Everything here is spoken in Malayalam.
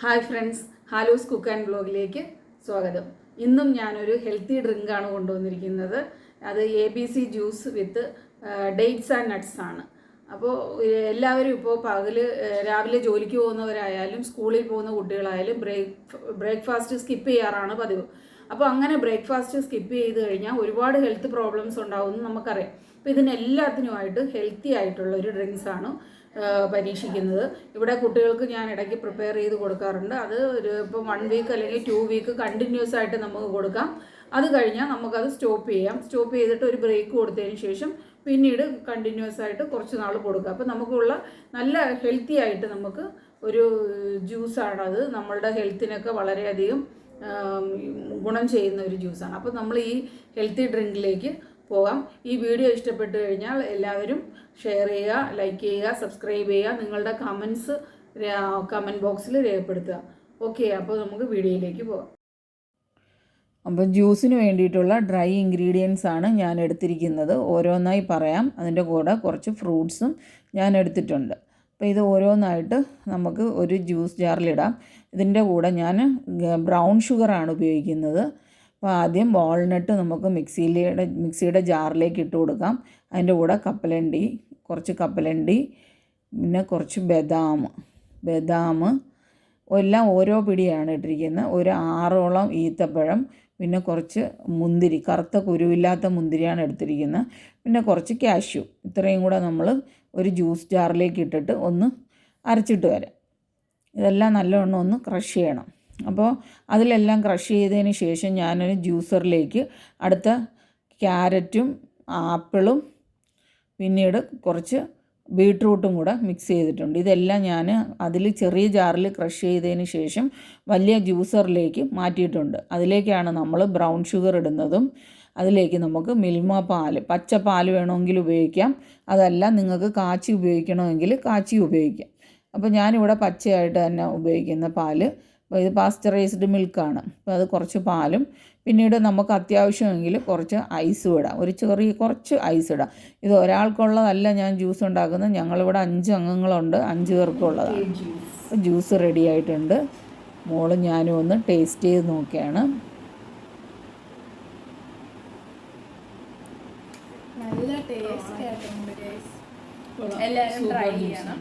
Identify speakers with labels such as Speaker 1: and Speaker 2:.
Speaker 1: Hi friends Halu's cook and ബ്ലോഗിലേക്ക് സ്വാഗതം. ഇന്നും ഞാനൊരു ഹെൽത്തി ഡ്രിങ്കാണ് കൊണ്ടുവന്നിരിക്കുന്നത്. അത് A B C juice with dates and nuts ആണ്. അപ്പോൾ എല്ലാവരും ഇപ്പോൾ പകൽ രാവിലെ ജോലിക്ക് പോകുന്നവരായാലും സ്കൂളിൽ പോകുന്ന കുട്ടികളായാലും ബ്രേക്ക് ബ്രേക്ക്ഫാസ്റ്റ് സ്കിപ്പ് ചെയ്യാറാണ് പതിവ്. അപ്പോൾ അങ്ങനെ ബ്രേക്ക്ഫാസ്റ്റ് സ്കിപ്പ് ചെയ്ത് കഴിഞ്ഞാൽ ഒരുപാട് ഹെൽത്ത് പ്രോബ്ലംസ് ഉണ്ടാവുമെന്ന് നമുക്കറിയാം. അപ്പോൾ ഇതിനെല്ലാത്തിനുമായിട്ട് ഹെൽത്തി ആയിട്ടുള്ള ഒരു ഡ്രിങ്ക്സ് ആണ് ആ, പരീക്ഷിക്കുന്നത്. ഇവിടെ കുട്ടികൾക്ക് ഞാൻ ഇടയ്ക്ക് പ്രിപ്പയർ ചെയ്ത് കൊടുക്കാറുണ്ട്. അത് ഒരു ഇപ്പോൾ വൺ വീക്ക് അല്ലെങ്കിൽ ടു വീക്ക് കണ്ടിന്യൂസ് ആയിട്ട് നമുക്ക് കൊടുക്കാം. അത് കഴിഞ്ഞാൽ നമുക്കത് സ്റ്റോപ്പ് ചെയ്യാം. സ്റ്റോപ്പ് ചെയ്തിട്ട് ഒരു ബ്രേക്ക് കൊടുത്തതിന് ശേഷം പിന്നീട് കണ്ടിന്യൂസ് ആയിട്ട് കുറച്ച് നാൾ കൊടുക്കുക അപ്പോൾ നമുക്കുള്ള നല്ല ഹെൽത്തി ആയിട്ട് നമുക്ക് ഒരു ജ്യൂസാണത് നമ്മളുടെ ഹെൽത്തിനൊക്കെ വളരെയധികം ഗുണം ചെയ്യുന്ന ഒരു ജ്യൂസാണ് അപ്പോൾ നമ്മൾ ഈ ഹെൽത്തി ഡ്രിങ്കിലേക്ക് പോകാം. ഈ വീഡിയോ ഇഷ്ടപ്പെട്ടു കഴിഞ്ഞാൽ എല്ലാവരും ഷെയർ ചെയ്യുക ലൈക്ക് ചെയ്യുക സബ്സ്ക്രൈബ് ചെയ്യുക നിങ്ങളുടെ കമൻസ് കമന്റ് ബോക്സിൽ രേഖപ്പെടുത്തുക. ഓക്കെ അപ്പോൾ നമുക്ക് വീഡിയോയിലേക്ക് പോകാം. അപ്പോൾ ജ്യൂസിന് വേണ്ടിയിട്ടുള്ള ഡ്രൈ ഇൻഗ്രീഡിയൻസ് ആണ് ഞാൻ എടുത്തിരിക്കുന്നത്. ഓരോന്നായി പറയാം. അതിന്റെ കൂടെ കുറച്ച് ഫ്രൂട്ട്സും ഞാൻ എടുത്തിട്ടുണ്ട്. അപ്പോൾ ഇത് ഓരോന്നായിട്ട് നമുക്ക് ഒരു ജ്യൂസ് ജാറിലിടാം ഇതിന്റെ കൂടെ ഞാൻ ബ്രൗൺ ഷുഗറാണ് ഉപയോഗിക്കുന്നത്. അപ്പോൾ ആദ്യം വാൾനട്ട് നമുക്ക് മിക്സിയിലെ മിക്സിയുടെ ജാറിലേക്ക് ഇട്ട് കൊടുക്കാം. അതിന്റെ കൂടെ കപ്പലണ്ടി കുറച്ച് കപ്പലണ്ടി പിന്നെ കുറച്ച് ബദാം ബദാം. എല്ലാം ഓരോ പിടിയാണ് ഇട്ടിരിക്കുന്നത്. ഒരു ആറോളം ഈത്തപ്പഴം പിന്നെ കുറച്ച് മുന്തിരി കറുത്ത കുരുവില്ലാത്ത മുന്തിരിയാണ് എടുത്തിരിക്കുന്നത്. പിന്നെ കുറച്ച് കാഷ്യൂ ഇത്രയും കൂടെ നമ്മൾ ഒരു ജ്യൂസ് ജാറിലേക്ക് ഇട്ടിട്ട് ഒന്ന് അരച്ചിട്ട് വരാം. ഇതെല്ലാം നല്ലവണ്ണം ഒന്ന് ക്രഷ് ചെയ്യണം. അപ്പോൾ അതിലെല്ലാം ക്രഷ് ചെയ്തതിന് ശേഷം ഞാനൊരു ജ്യൂസറിലേക്ക് അടുത്ത ക്യാരറ്റും ആപ്പിളും പിന്നീട് കുറച്ച് ബീട്രൂട്ടും കൂടെ മിക്സ് ചെയ്തിട്ടുണ്ട്. ഇതെല്ലാം ഞാൻ അതിൽ ചെറിയ ജാറിൽ ക്രഷ് ചെയ്തതിന് ശേഷം വലിയ ജ്യൂസറിലേക്ക് മാറ്റിയിട്ടുണ്ട്. അതിലേക്കാണ് നമ്മൾ ബ്രൗൺ ഷുഗർ ഇടുന്നതും അതിലേക്ക് നമുക്ക് മിൽമ പാൽ പച്ച പാൽ വേണമെങ്കിൽ ഉപയോഗിക്കാം. അതല്ല നിങ്ങൾക്ക് കാച്ചി ഉപയോഗിക്കണമെങ്കിൽ കാച്ചി ഉപയോഗിക്കാം. അപ്പോൾ ഞാനിവിടെ പച്ചയായിട്ട് തന്നെ ഉപയോഗിക്കുന്ന പാൽ ഇത് പാസ്ചറൈസ്ഡ് മിൽക്കാണ് അപ്പോൾ അത് കുറച്ച് പാലും പിന്നീട് നമുക്ക് അത്യാവശ്യമെങ്കിൽ കുറച്ച് ഐസും ഇടാം. ഒരു ചെറിയ കുറച്ച് ഐസ് ഇടാം. ഇത് ഒരാൾക്കുള്ളതല്ല ഞാൻ ജ്യൂസ് ഉണ്ടാക്കുന്നത്. ഞങ്ങളിവിടെ അഞ്ച് അംഗങ്ങളുണ്ട്. അഞ്ച് പേർക്കുള്ളതാണ്. അപ്പോൾ ജ്യൂസ് റെഡി ആയിട്ടുണ്ട്. മോളും ഞാനും ഒന്ന് ടേസ്റ്റ് ചെയ്ത് നോക്കിയാണ്.
Speaker 2: നല്ല ടേസ്റ്റ് ആയിട്ടുണ്ട് എല്ലാവരും ട്രൈ ചെയ്യണം.